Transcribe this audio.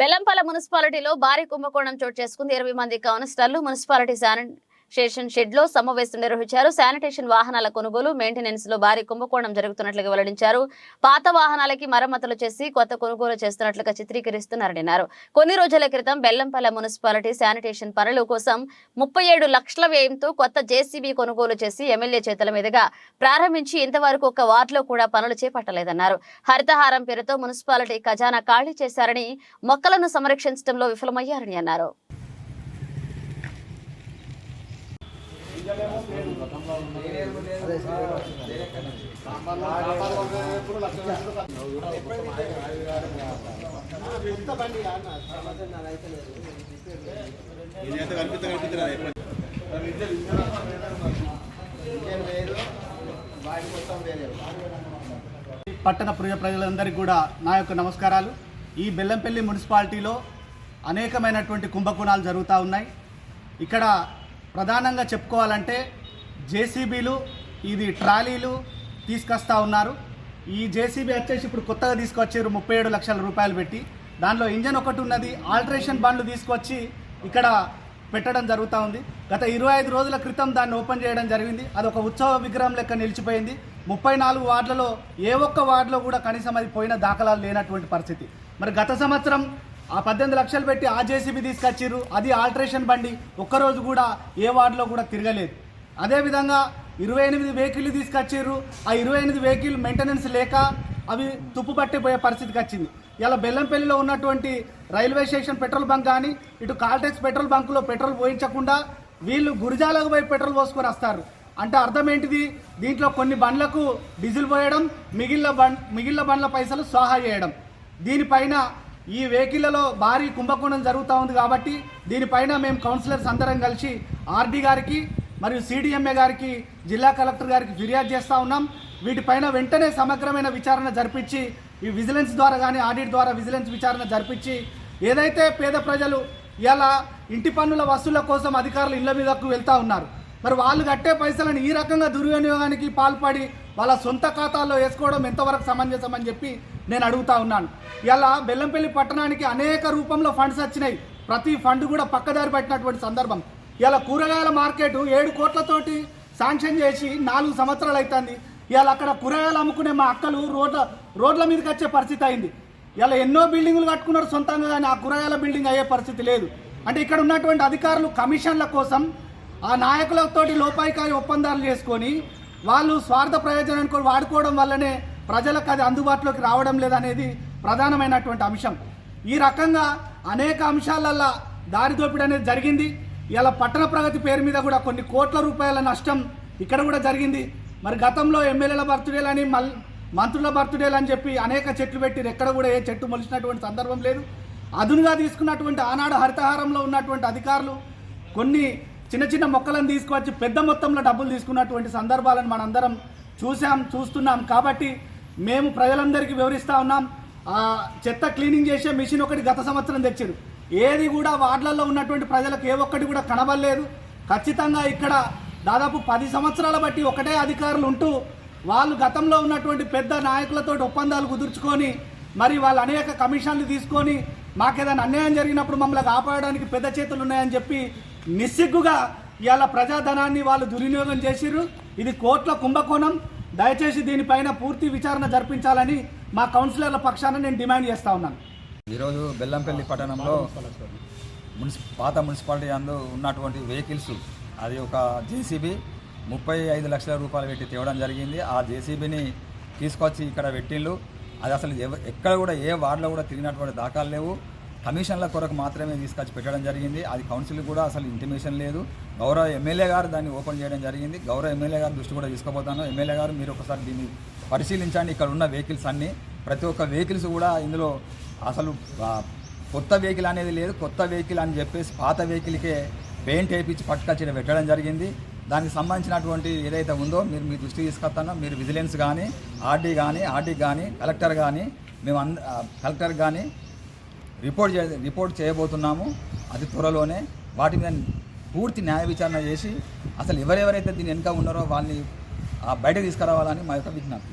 బెల్లంపల్ల మున్సిపాలిటీలో భారీ కుంభకోణం చోటు చేసుకుంది. ఇరవై మంది కానిస్టర్లు మున్సిపాలిటీ స్టేషన్ షెడ్లో సమావేశం నిర్వహించారు. శానిటేషన్ వాహనాల కొనుగోలు మెయింటెనెన్స్లో భారీ కుంభకోణం జరుగుతున్నట్లుగా వెల్లడించారు. పాత వాహనాలకి మరమ్మతులు చేసి కొత్త కొనుగోలు చేస్తున్నట్లుగా చిత్రీకరిస్తున్నారని అన్నారు. కొన్ని రోజుల క్రితం బెల్లంపల్ల మున్సిపాలిటీ శానిటేషన్ పనుల కోసం ముప్పై ఏడు లక్షల వ్యయంతో కొత్త జేసీబీ కొనుగోలు చేసి ఎమ్మెల్యే చేతుల మీదుగా ప్రారంభించి ఇంతవరకు ఒక వార్డులో కూడా పనులు చేపట్టలేదన్నారు. హరితహారం పేరుతో మున్సిపాలిటీ ఖజానా ఖాళీ చేశారని మొక్కలను సంరక్షించడంలో విఫలమయ్యారని అన్నారు. ఇదైతే కనిపిస్తా పట్టణ ప్రజ ప్రజలందరికీ కూడా నా యొక్క నమస్కారాలు. ఈ బెల్లంపల్లి మున్సిపాలిటీలో అనేకమైనటువంటి కుంభకోణాలు జరుగుతూ ఉన్నాయి. ఇక్కడ ప్రధానంగా చెప్పుకోవాలంటే జేసీబీలు ఇది ట్రాలీలు తీసుకొస్తా ఉన్నారు. ఈ జేసీబీ వచ్చేసి ఇప్పుడు కొత్తగా తీసుకొచ్చారు ముప్పై ఏడు లక్షల రూపాయలు పెట్టి. దానిలో ఇంజన్ ఒకటి ఉన్నది ఆల్టరేషన్ బండ్లు తీసుకొచ్చి ఇక్కడ పెట్టడం జరుగుతూ ఉంది. గత ఇరవై ఐదు రోజుల క్రితం దాన్ని ఓపెన్ చేయడం జరిగింది. అది ఒక ఉత్సవ విగ్రహం లెక్క నిలిచిపోయింది. ముప్పై నాలుగు వార్డులలో ఏ ఒక్క వార్డులో కూడా కనీసం అది పోయిన దాఖలాలు లేనటువంటి పరిస్థితి. మరి గత సంవత్సరం ఆ పద్దెనిమిది లక్షలు పెట్టి ఆ జేసీబీ తీసుకొచ్చిర్రు. అది ఆల్టరేషన్ బండి. ఒక్కరోజు కూడా ఏ వార్డులో కూడా తిరగలేదు. అదేవిధంగా ఇరవై ఎనిమిది వెహికల్ తీసుకొచ్చిర్రు. ఆ ఇరవై ఎనిమిది వెహికల్ మెయింటెనెన్స్ లేక అవి తుప్పు పట్టిపోయే పరిస్థితికి వచ్చింది. ఇలా బెల్లంపల్లిలో ఉన్నటువంటి రైల్వే స్టేషన్ పెట్రోల్ బంక్ కానీ ఇటు కాల్టెక్స్ పెట్రోల్ బంకులో పెట్రోల్ పోయించకుండా వీళ్ళు గురిజాలకు పోయి పెట్రోల్ పోసుకొని వస్తారు. అంటే అర్థం ఏంటిది? దీంట్లో కొన్ని బండ్లకు డీజిల్ పోయడం మిగిలిన బండ్ మిగిలిన బండ్ల పైసలు స్వాహా చేయడం. దీనిపైన ఈ వెహికల్లలో భారీ కుంభకోణం జరుగుతూ ఉంది కాబట్టి దీనిపైన మేము కౌన్సిలర్స్ అందరం కలిసి ఆర్డీ గారికి మరియు సిడిఎంఏ గారికి జిల్లా కలెక్టర్ గారికి ఫిర్యాదు చేస్తూ ఉన్నాం. వీటిపైన వెంటనే సమగ్రమైన విచారణ జరిపించి ఈ విజిలెన్స్ ద్వారా కానీ ఆడిట్ ద్వారా విజిలెన్స్ విచారణ జరిపించి ఏదైతే పేద ప్రజలు ఇలా ఇంటి పన్నుల వసూళ్ళ కోసం అధికారులు ఇళ్ళ మీదకు వెళ్తూ ఉన్నారు మరి వాళ్ళు కట్టే పైసలను ఈ రకంగా దుర్వినియోగానికి పాల్పడి వాళ్ళ సొంత ఖాతాల్లో వేసుకోవడం ఎంతవరకు సమంజసం అని చెప్పి నేను అడుగుతా ఉన్నాను. ఇలా బెల్లంపల్లి పట్టణానికి అనేక రూపంలో ఫండ్స్ వచ్చినాయి. ప్రతి ఫండ్ కూడా పక్కదారి పట్టినటువంటి సందర్భం. ఇలా కూరగాయల మార్కెట్ ఏడు కోట్లతోటి శాంక్షన్ చేసి నాలుగు సంవత్సరాలు అవుతుంది ఇవాళ అక్కడ కూరగాయలు అమ్ముకునే మా అక్కలు రోడ్ల రోడ్ల మీదకి వచ్చే పరిస్థితి అయింది. ఇలా ఎన్నో బిల్డింగులు కట్టుకున్నారు సొంతంగా కానీ ఆ కూరగాయల బిల్డింగ్ అయ్యే పరిస్థితి లేదు. అంటే ఇక్కడ ఉన్నటువంటి అధికారులు కమిషన్ల కోసం ఆ నాయకులతోటి లోపాయికారి ఒప్పందాలు చేసుకొని వాళ్ళు స్వార్థ ప్రయోజనానికి కూడా వాడుకోవడం వల్లనే ప్రజలకు అది అందుబాటులోకి రావడం లేదనేది ప్రధానమైనటువంటి అంశం. ఈ రకంగా అనేక అంశాలల్లో దారిదోపిడి అనేది జరిగింది. ఇలా పట్టణ ప్రగతి పేరు మీద కూడా కొన్ని కోట్ల రూపాయల నష్టం ఇక్కడ కూడా జరిగింది. మరి గతంలో ఎమ్మెల్యేల బర్త్డేలని మల్ మంత్రుల బర్త్డేలు అని చెప్పి అనేక చెట్లు పెట్టి ఎక్కడ కూడా ఏ చెట్టు మొలిచినటువంటి సందర్భం లేదు. అదునుగా తీసుకున్నటువంటి ఆనాడు హరితహారంలో ఉన్నటువంటి అధికారులు కొన్ని చిన్న చిన్న మొక్కలను తీసుకువచ్చి పెద్ద మొత్తంలో డబ్బులు తీసుకున్నటువంటి సందర్భాలను మనందరం చూసాం చూస్తున్నాం. కాబట్టి మేము ప్రజలందరికీ వివరిస్తూ ఉన్నాం. చెత్త క్లీనింగ్ చేసే మిషన్ ఒకటి గత సంవత్సరం తెచ్చారు. ఏది కూడా వార్డులలో ఉన్నటువంటి ప్రజలకు ఏ ఒక్కటి కూడా కనబడలేదు. ఖచ్చితంగా ఇక్కడ దాదాపు పది సంవత్సరాల బట్టి ఒకటే అధికారులు ఉంటూ వాళ్ళు గతంలో ఉన్నటువంటి పెద్ద నాయకులతో ఒప్పందాలు కుదుర్చుకొని మరి వాళ్ళు అనేక కమిషన్లు తీసుకొని మాకేదైనా అన్యాయం జరిగినప్పుడు మమ్మల్ని కాపాడడానికి పెద్ద చేతులు ఉన్నాయని చెప్పి నిస్సిగ్గుగా ఇవాళ ప్రజాధనాన్ని వాళ్ళు దుర్వినియోగం చేసిర్రు. ఇది కోట్ల కుంభకోణం. దయచేసి దీనిపైన పూర్తి విచారణ జరిపించాలని మా కౌన్సిలర్ల పక్షాన నేను డిమాండ్ చేస్తా ఉన్నాను. ఈరోజు బెల్లంపల్లి పట్టణంలో మున్సి పాత మున్సిపాలిటీ అందు ఉన్నటువంటి వెహికల్స్ అది ఒక జేసీబీ ముప్పై ఐదు లక్షల రూపాయలు పెట్టి తేవడం జరిగింది. ఆ జేసీబీని తీసుకొచ్చి ఇక్కడ పెట్టిండ్లు. అది అసలు ఎక్కడ కూడా ఏ వార్డులో కూడా తిరిగినటువంటి దాఖలు లేవు. కమిషన్ల కొరకు మాత్రమే తీసుకొచ్చి పెట్టడం జరిగింది. అది కౌన్సిల్ కూడా అసలు ఇంటిమేషన్ లేదు. గౌరవ ఎమ్మెల్యే గారు దాన్ని ఓపెన్ చేయడం జరిగింది. గౌరవ ఎమ్మెల్యే గారు దృష్టి కూడా తీసుకోబోతాను ఎమ్మెల్యే గారు మీరు ఒకసారి దీన్ని పరిశీలించండి. ఇక్కడ ఉన్న వెహికల్స్ అన్నీ. ప్రతి ఒక్క వెహికల్స్ కూడా ఇందులో అసలు కొత్త వెహికల్ అనేది లేదు. కొత్త వెహికల్ అని చెప్పేసి పాత వెహికల్కే పెయింట్ వేయించి పట్టుకొచ్చి పెట్టడం జరిగింది. దానికి సంబంధించినటువంటి ఏదైతే ఉందో మీరు మీ దృష్టికి తీసుకొస్తానో. మీరు విజిలెన్స్ కానీ ఆర్డీ కానీ ఆర్డీ కానీ కలెక్టర్ కానీ మేము అంద కలెక్టర్ కానీ రిపోర్ట్ చే రిపోర్ట్ చేయబోతున్నాము అది త్వరలోనే. వాటి మీద పూర్తి న్యాయ విచారణ చేసి అసలు ఎవరెవరైతే దీని వెనుక ఉన్నారో వాళ్ళని ఆ, తీసుకురావాలని మా యొక్క విజ్ఞప్తి.